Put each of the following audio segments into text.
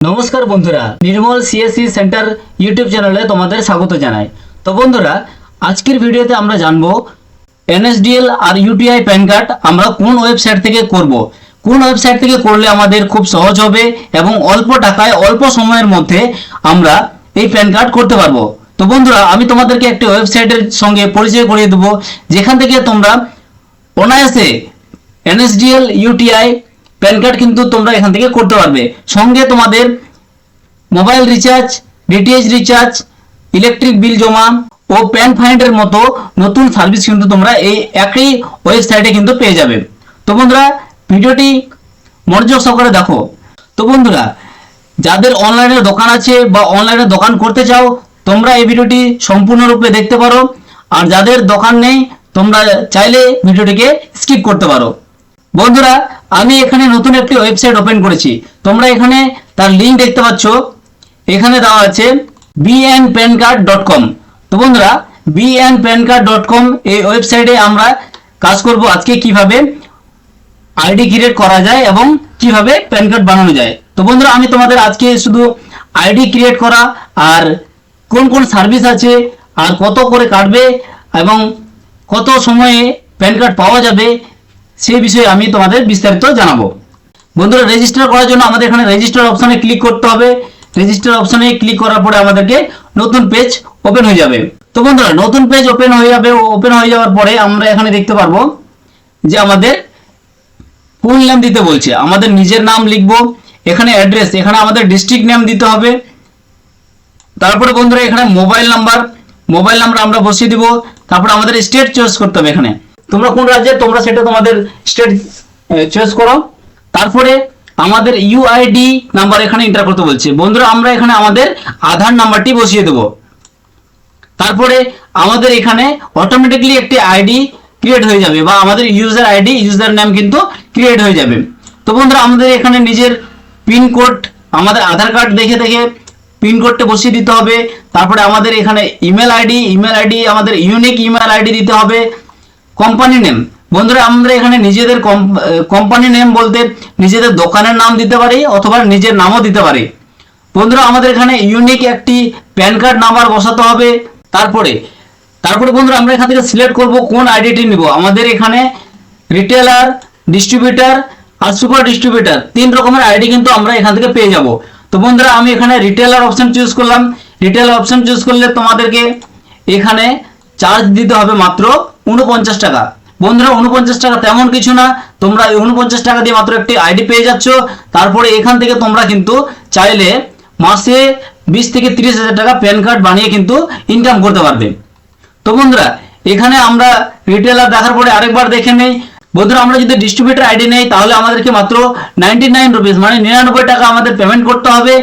নমস্কার বন্ধুরা, নির্মল CSC centre YouTube চ্যানেলে তোমাদের স্বাগত জানাই। তো বন্ধুরা, আজকের ভিডিওতে আমরা জানব এনএসডিএল আর ইউটিআই প্যান কার্ড আমরা কোন ওয়েবসাইট থেকে করব? কোন ওয়েবসাইট থেকে করলে আমাদের খুব সহজ হবে এবং অল্প টাকায়, অল্প সময়ের মধ্যে আমরা এই প্যান কার্ড করতে পারব? তো বন্ধুরা, আমি তোমাদেরকে একটি ওয়েবসাইটের সঙ্গে পরিচয় করিয়ে দেবো, যেখান থেকে তোমরা অনায়াসে এনএসডিএল ইউটিআই প্যান কার্ড কিন্তু তোমরা এখান থেকে করতে পারবে। সঙ্গে তোমাদের mobile recharge DTH recharge electric bill জমা ও প্যান ফাইন্ডের মতো নতুন সার্ভিস কিন্তু তোমরা এই একই ওয়েবসাইটে কিন্তু পেয়ে যাবে। তো বন্ধুরা, ভিডিওটি মনোযোগ সহকারে দেখো। তো বন্ধুরা, যাদের অনলাইনে দোকান আছে বা অনলাইনে দোকান করতে চাও, তোমরা এই ভিডিওটি সম্পূর্ণরূপে দেখতে পারো। আর যাদের দোকান নেই, তোমরা চাইলে ভিডিওটিকে স্কিপ করতে পারো। বন্ধুরা, আমি এখানে নতুন একটি ওয়েবসাইট ওপেন করেছি। তোমরা এখানে তার লিংক দেখতে পাচ্ছ। এখানে দেওয়া আছে BN PAN card dot com তো বন্ধুরা BN PAN card dot com এই ওয়েবসাইটে আমরা কাজ করব আজকে কীভাবে আইডি ক্রিয়েট করা যায় এবং কীভাবে প্যান কার্ড বানানো যায়। তো বন্ধুরা, আমি তোমাদের আজকে শুধু আইডি ক্রিয়েট করা আর কোন কোন সার্ভিস আছে আর কত করে কাটবে এবং কত সময়ে প্যান কার্ড পাওয়া যাবে সেই বিষয়ে আমি তোমাদের বিস্তারিত জানাব। বন্ধুরা রেজিস্টার করার জন্য আমাদের এখানে রেজিস্টার অপশনে ক্লিক করতে হবে। রেজিস্টার অপশনে ক্লিক করার পরে আমাদেরকে নতুন পেজ ওপেন হয়ে যাবে। তো বন্ধুরা, নতুন পেজ ওপেন হয়ে যাবে ওপেন হয়ে যাওয়ার পরে আমরা এখানে দেখতে পারব যে আমাদের ফুল নেম দিতে বলছে। আমাদের নিজের নাম লিখব, এখানে অ্যাড্রেস এখানে আমাদের ডিস্ট্রিক্ট নেম দিতে হবে। তারপরে বন্ধুরা, এখানে মোবাইল নাম্বার মোবাইল নাম্বার আমরা বসিয়ে দিব। তারপরে আমাদের স্টেট চয়েস করতে হবে এখানে। তোমরা কোন রাজ্যে, তোমরা সেটা তোমাদের স্টেট চয়েস করো। তারপরে আমাদের ইউআইডি নাম্বার এখানে এন্টার করতে বলছে। বন্ধুরা, আমরা এখানে আমাদের আধার নাম্বারটি বসিয়ে দেবো। তারপরে আমাদের এখানে অটোমেটিকলি একটি আইডি ক্রিয়েট হয়ে যাবে বা আমাদের ইউজার আইডি ইউজার নাম কিন্তু ক্রিয়েট হয়ে যাবে। তো বন্ধুরা, আমাদের এখানে নিজের পিন কোড আমাদের আধার কার্ড দেখে দেখে পিন কোডটা বসিয়ে দিতে হবে। তারপরে আমাদের এখানে ইমেল আইডি ইমেল আইডি আমাদের ইউনিক ইমেল আইডি দিতে হবে। কোম্পানি নেম বন্ধুরা, আমরা এখানে নিজেদের কোম্পানি নেম বলতে নিজেদের দোকানের নাম দিতে পারি অথবা নিজের নামও দিতে পারি। বন্ধুরা, আমাদের এখানে ইউনিক একটি প্যান কার্ড নাম্বার বসাতে হবে। তারপরে তারপরে বন্ধুরা, আমরা এখান থেকে সিলেক্ট করব কোন আইডিটি নিব। আমাদের এখানে রিটেলার ডিস্ট্রিবিউটার আর সুপার ডিস্ট্রিবিউটার তিন রকমের আইডি কিন্তু আমরা এখান থেকে পেয়ে যাব। তো বন্ধুরা, আমি এখানে রিটেলার অপশন চুজ করলাম। রিটেলার অপশন চুজ করলে তোমাদেরকে এখানে চার্জ দিতে হবে মাত্র উনপঞ্চাশ টাকা। বন্ধুরা উনপঞ্চাশ টাকা তেমন কিছু না। তোমরা এই উনপঞ্চাশ টাকা দিয়ে মাত্র একটি আইডি পেয়ে যাচ্ছ। তারপরে এখান থেকে তোমরা কিন্তু চাইলে মাসে বিশ থেকে তিরিশ হাজার টাকা প্যান কার্ড বানিয়ে কিন্তু ইনকাম করতে পারবে। তো বন্ধুরা, এখানে আমরা রিটেলার দেখার পরে আরেকবার দেখে নেই। বন্ধুরা, আমরা যদি ডিস্ট্রিবিউটার আইডি নেই, তাহলে আমাদেরকে মাত্র নাইনটি নাইন রুপিস মানে নিরানব্বই টাকা আমাদের পেমেন্ট করতে হবে।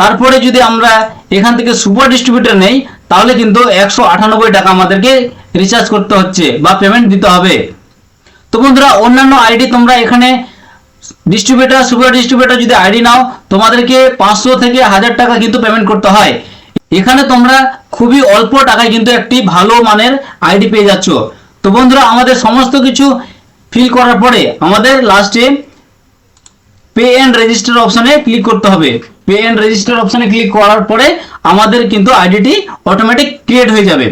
তারপরে যদি আমরা এখান থেকে সুপার ডিস্ট্রিবিউটার নেই, তাহলে কিন্তু একশো আটানব্বই টাকা আমাদেরকে রিচার্জ করতে হচ্ছে বা পেমেন্ট দিতে হবে। তো বন্ধুরা, অন্যান্য আইডি তোমরা এখানে ডিস্ট্রিবিউটার সুপার ডিস্ট্রিবিউটার যদি আইডি নাও, তোমাদেরকে পাঁচশো থেকে হাজার টাকা কিন্তু পেমেন্ট করতে হয়। এখানে তোমরা খুবই অল্প টাকায় কিন্তু একটি ভালো মানের আইডি পেয়ে যাচ্ছ। তো বন্ধুরা, আমাদের সমস্ত কিছু ফিল করার পরে আমাদের লাস্টে পে অ্যান্ড রেজিস্টার অপশনে ক্লিক করতে হবে। পে অ্যান্ড রেজিস্টার অপশনে ক্লিক করার পরে আমাদের কিন্তু আইডিটি অটোমেটিক ক্রিয়েট হয়ে যাবে।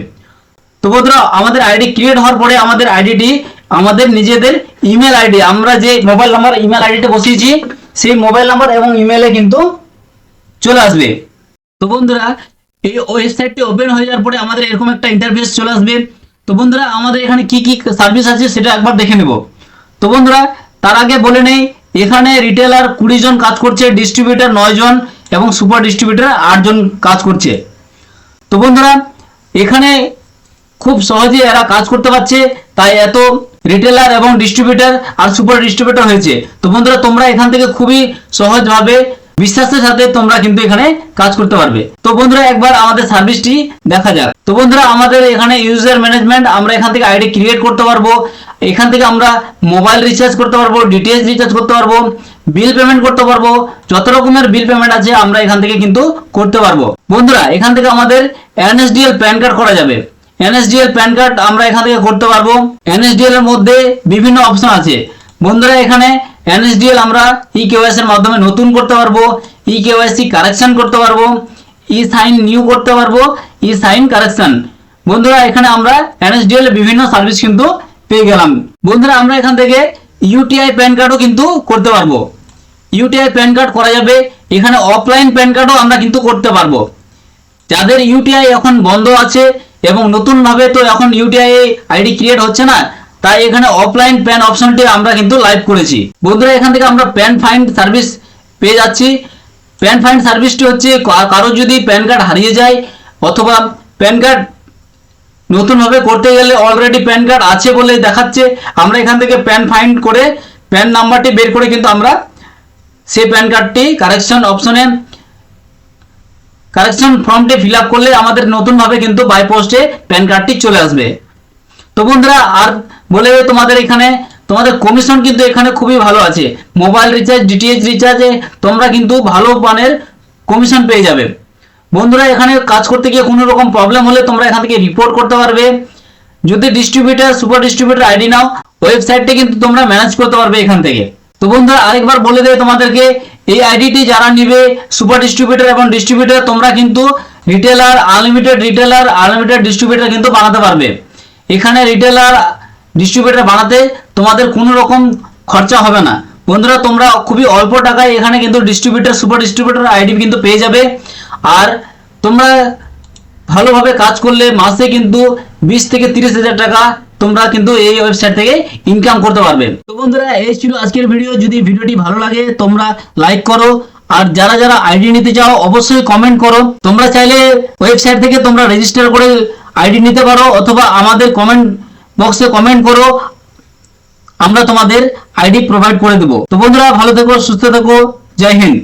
তো বন্ধুরা, আমাদের আইডি ক্রিয়েট হওয়ার পরে আমাদের আইডিটি আমাদের নিজেদের ইমেল আইডি আমরা যে মোবাইল নাম্বার ইমেল আইডিটা বসিয়েছি, সেই মোবাইল নাম্বার এবং ইমেলে কিন্তু চলে আসবে। তো বন্ধুরা, এই ওয়েবসাইটটি ওপেন হয়ে যাওয়ার পরে আমাদের এরকম একটা ইন্টারফেস চলে আসবে। তো বন্ধুরা, আমাদের এখানে কি কি সার্ভিস আছে সেটা একবার দেখে নেব। তো বন্ধুরা, তার আগে বলে নেই, এখানে রিটেলার কুড়ি জন কাজ করছে ডিস্ট্রিবিউটার নয় জন এবং সুপার ডিস্ট্রিবিউটার আট জন কাজ করছে। তো বন্ধুরা, এখানে খুব সহজে এরা কাজ করতে পারছে, তাই এত রিটেলার এবং ডিস্ট্রিবিউটার আর সুপার ডিস্ট্রিবিউটার হয়েছে। তো বন্ধুরা, তোমরা এখান থেকে খুবই সহজভাবে বিশ্বাসের সাথে তোমরা কিন্তু এখানে কাজ করতে পারবে। তো বন্ধুরা, একবার আমাদের সার্ভিসটি দেখা যাক। তো বন্ধুরা, আমাদের এখানে ইউজার ম্যানেজমেন্ট আমরা এখান থেকে আইডি ক্রিয়েট করতে পারব। এখান থেকে আমরা মোবাইল রিচার্জ করতে পারব ডিটিএইচ রিচার্জ করতে পারব বিল পেমেন্ট করতে পারব, যত রকমের বিল পেমেন্ট আছে, আমরা এখান থেকে কিন্তু করতে পারব। বন্ধুরা, এখান থেকে আমাদের এনএসডিএল প্যান কার্ড করা যাবে। এনএসডিএল প্যান কার্ড আমরা এখান থেকে করতে পারব। এনএসডিএল এর মধ্যে বিভিন্ন অপশন আছে। বন্ধুরা, এখানে এনএসডিএল আমরা ই কেওয়াইসির মাধ্যমে নতুন করতে পারব। ই কেওয়াইসি কারেকশন করতে পারব। ই সাইন নিউ করতে পারব। ই সাইন কারেকশন বন্ধুরা, এখানে আমরা এনএসডিএল বিভিন্ন সার্ভিস কিন্তু পেয়ে গেলাম। বন্ধুরা, আমরা এখান থেকে ইউটিআই প্যান কার্ডও কিন্তু করতে পারব। ইউটিআই প্যান কার্ড করা যাবে। এখানে অফলাইন প্যান কার্ডও আমরা কিন্তু করতে পারব। যাদের ইউটিআই এখন বন্ধ আছে এবং নতুনভাবে তো এখন ইউটিআই আইডি ক্রিয়েট হচ্ছে না, তাই এখানে অফলাইন প্যান অপশনটি আমরা কিন্তু লাইভ করেছি। বন্ধুরা, এখান থেকে আমরা প্যান ফাইন্ড সার্ভিস পেয়ে যাচ্ছি। প্যান ফাইন্ড সার্ভিসটি হচ্ছে কারও যদি প্যান কার্ড হারিয়ে যায়, অথবা প্যান কার্ড নতুনভাবে করতে গেলে অলরেডি প্যান কার্ড আছে বলে দেখাচ্ছে, আমরা এখান থেকে প্যান ফাইন্ড করে প্যান নাম্বারটি বের করে কিন্তু আমরা সেই প্যান কার্ডটি কারেকশন অপশনে কারেকশন ফর্মটি ফিল করলে আমাদের নতুনভাবে কিন্তু বাই পোস্টে প্যান কার্ডটি চলে আসবে। তো বন্ধুরা, আর বলে তোমাদের এখানে, তোমাদের কমিশন কিন্তু এখানে খুবই ভালো আছে। মোবাইল রিচার্জ ডিটিএইচ রিচার্জে তোমরা কিন্তু ভালো মানের কমিশন পেয়ে যাবে। বন্ধুরা, এখানে কাজ করতে গিয়ে কোনো রকম প্রবলেম হলে তোমরা এখান থেকে রিপোর্ট করতে পারবে। যদি ডিস্ট্রিবিউটার সুপার ডিস্ট্রিবিউটার আইডি নাও ওয়েবসাইটটা কিন্তু তোমরা ম্যানেজ করতে পারবে এখান থেকে। তো বন্ধুরা, আরেকবার বলে দেয় তোমাদেরকে এই আইডিটি যারা নিবে সুপার ডিস্ট্রিবিউটার এবং ডিস্ট্রিবিউটার তোমরা কিন্তু retailer unlimited retailer unlimited distributor কিন্তু বানাতে পারবে। এখানে রিটেলার ডিস্ট্রিবিউটার বানাতে তোমাদের কোনো রকম খরচা হবে না। বন্ধুরা, তোমরা খুবই অল্প টাকায় এখানে কিন্তু ডিস্ট্রিবিউটার সুপার ডিস্ট্রিবিউটার আইডি কিন্তু পেয়ে যাবে। আর তোমরা ভালোভাবে কাজ করলে মাসে কিন্তু বিশ থেকে তিরিশ হাজার টাকা তোমরা কিন্তু এই ওয়েবসাইট থেকে ইনকাম করতে পারবে। তো বন্ধুরা, এই ছিল আজকের ভিডিও যদি ভিডিওটি ভালো লাগে, তোমরা লাইক করো। আর যারা যারা আইডি নিতে চাও, অবশ্যই কমেন্ট করো। তোমরা চাইলে ওয়েবসাইট থেকে তোমরা রেজিস্টার করে আইডি নিতে পারো, অথবা আমাদের কমেন্ট বক্সে কমেন্ট করো। আমরা তোমাদের আইডি প্রোভাইড করে দেবো। তো বন্ধুরা, ভালো থেকো, সুস্থ থেকো। জয় হিন্দ।